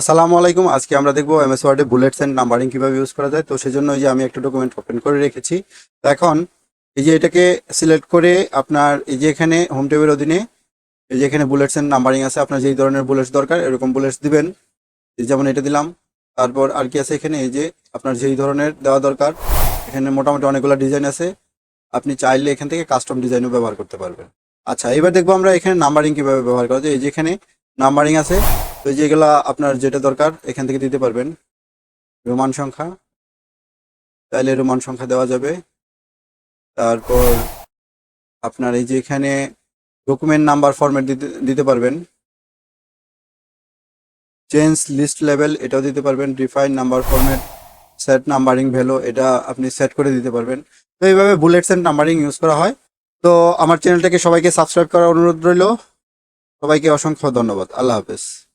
আসসালামু আলাইকুম। আজকে আমরা দেখব এমএস ওয়ার্ডে বুলেটস এন্ড নাম্বারিং কীভাবে ইউজ করা যায়। তো সেজন্য যে আমি একটা ডকুমেন্ট ওপেন করে রেখেছি। তো এখন এই যে এটাকে সিলেক্ট করে আপনার এই যে এখানে হোম টেবের অধীনে এই যে এখানে বুলেটস এন্ড নাম্বারিং আছে, আপনার যেই ধরনের বুলেটস দরকার এরকম বুলেটস দিবেন। যেমন এটা দিলাম, তারপর আর কি আছে এখানে? এই যে আপনার যেই ধরনের দেওয়া দরকার, এখানে মোটামুটি অনেকগুলো ডিজাইন আছে। আপনি চাইলে এখান থেকে কাস্টম ডিজাইনও ব্যবহার করতে পারবেন। আচ্ছা এবার দেখব আমরা এখানে নাম্বারিং কীভাবে ব্যবহার করা যায়। এই যে এখানে নাম্বারিং আছে। তো যেগুলা আপনার যেটা দরকার, এখান থেকে দিতে পারবেন। রোমান সংখ্যা। তাহলে রোমান সংখ্যা দেওয়া যাবে। তারপর আপনার এই যে এখানে ডকুমেন্ট নাম্বার ফরম্যাট দিতে দিতে পারবেন। চেঞ্জ লিস্ট লেভেল এটাও দিতে পারবেন। Refine number format set numbering value, এটা আপনি সেট করে দিতে পারবেন। তো এইভাবে বুলেটস এন্ড নাম্বারিং ইউজ করা হয়। তো আমার চ্যানেলটাকে সবাইকে সাবস্ক্রাইব করার অনুরোধ রইল। সবাইকে অসংখ্য ধন্যবাদ। আল্লাহ হাফেজ।